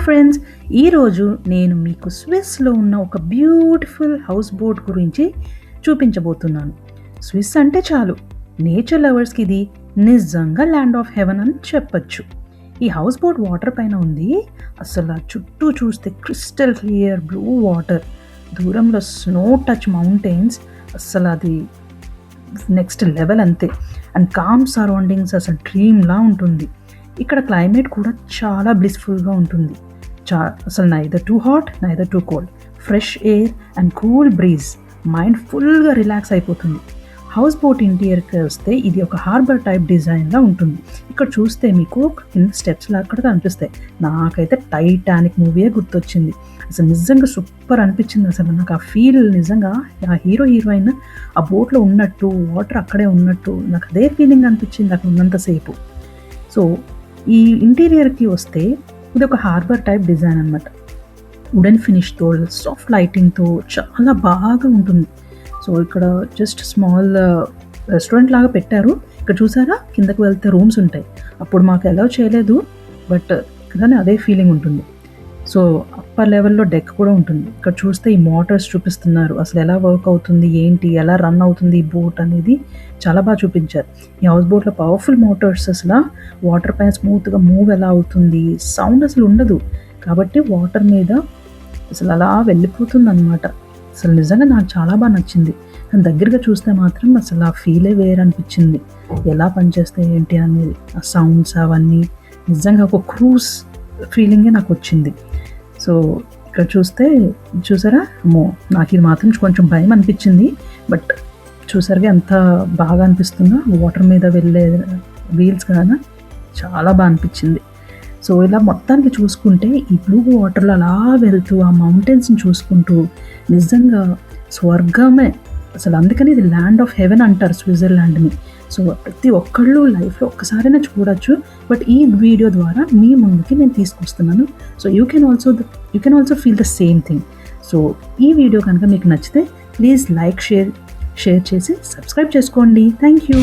Hi friends ఈరోజు నేను మీకు స్విస్లో ఉన్న ఒక బ్యూటిఫుల్ హౌస్ బోట్ గురించి చూపించబోతున్నాను. స్విస్ అంటే చాలు. నేచర్ లవర్స్కి ఇది నిజంగా ల్యాండ్ ఆఫ్ హెవెన్ అని చెప్పచ్చు. ఈ హౌస్ బోట్ వాటర్ పైన ఉంది. అసలు ఆ చుట్టూ చూస్తే క్రిస్టల్ క్లియర్ బ్లూ వాటర్ దూరంలో స్నో టచ్ మౌంటైన్స్ అసలు అది నెక్స్ట్ లెవెల్ అంతే. అండ్ కామ్ సరౌండింగ్స్ అసలు డ్రీమ్లా ఉంటుంది. ఇక్కడ క్లైమేట్ కూడా చాలా బ్లిస్ఫుల్గా ఉంటుంది. అసలు neither too hot neither too cold fresh air and cool breeze mind ఫుల్గా రిలాక్స్ అయిపోతుంది. హౌస్ బోట్ ఇంటీరియర్కి వస్తే ఇది ఒక హార్బర్ టైప్ డిజైన్లా ఉంటుంది. ఇక్కడ చూస్తే మీకు కింద స్టెప్స్ అక్కడ అనిపిస్తాయి కనిపిస్తాయి. నాకైతే టైటానిక్ మూవీయే గుర్తొచ్చింది. అసలు నిజంగా సూపర్ అనిపించింది. అసలు నాకు ఆ ఫీల్ నిజంగా ఆ హీరో హీరోయిన్ ఆ బోట్లో ఉన్నట్టు వాటర్ అక్కడే ఉన్నట్టు నాకు అదే ఫీలింగ్ అనిపించింది అక్కడ ఉన్నంతసేపు సో ఈ ఇంటీరియర్కి వస్తే ఇది ఒక హార్బర్ టైప్ డిజైన్ అనమాట వుడెన్ ఫినిష్తో సాఫ్ట్ లైటింగ్తో చాలా బాగా ఉంటుంది. సో ఇక్కడ జస్ట్ స్మాల్ రెస్టారెంట్ లాగా పెట్టారు. ఇక్కడ చూసారా? కిందకు వెళ్తే రూమ్స్ ఉంటాయి. అప్పుడు మాకు అలౌ చేయలేదు బట్ కానీ అదే ఫీలింగ్ ఉంటుంది. సో సూపర్ లెవెల్లో డెక్ కూడా ఉంటుంది. ఇక్కడ చూస్తే ఈ మోటార్స్ చూపిస్తున్నారు. అసలు ఎలా వర్క్ అవుతుంది? ఏంటి? ఎలా రన్ అవుతుంది ఈ బోట్ అనేది చాలా బాగా చూపించారు. ఈ హౌస్ బోట్లో పవర్ఫుల్ మోటార్స్ అసలు వాటర్ పైన స్మూత్గా మూవ్ ఎలా అవుతుంది? సౌండ్ అసలు ఉండదు. కాబట్టి వాటర్ మీద అసలు అలా వెళ్ళిపోతుంది అనమాట అసలు నిజంగా నాకు చాలా బాగా నచ్చింది. కానీ దగ్గరగా చూస్తే మాత్రం అసలు ఆ ఫీలే వేరే అనిపించింది. ఎలా పనిచేస్తే ఏంటి అనేది ఆ సౌండ్స్ అవన్నీ. నిజంగా ఒక క్రూజ్ ఫీలింగే నాకు వచ్చింది. సో ఇక్కడ చూస్తే చూసారా? అమ్మో నాకు ఇది మాత్రం కొంచెం భయం అనిపించింది. బట్ చూసారుగా ఎంత బాగా అనిపిస్తుందో వాటర్ మీద వెళ్ళే వీల్స్ కాదా చాలా బాగా అనిపించింది. సో ఇలా మొత్తానికి చూసుకుంటే ఈ బ్లూ వాటర్లో అలా వెళ్తూ ఆ మౌంటైన్స్ని చూసుకుంటూ నిజంగా స్వర్గమే. అసలు అందుకని ఇది ల్యాండ్ ఆఫ్ హెవెన్ అంటారు స్విట్జర్లాండ్ని. సో ప్రతి ఒక్కళ్ళు లైఫ్లో ఒక్కసారైనా చూడొచ్చు. బట్ ఈ వీడియో ద్వారా మీ ముందుకి నేను తీసుకొస్తున్నాను. So you can also you can also feel the same thing so ఈ వీడియో కనుక మీకు నచ్చితే ప్లీజ్ లైక్ షేర్ షేర్ చేసి సబ్స్క్రైబ్ చేసుకోండి. Thank you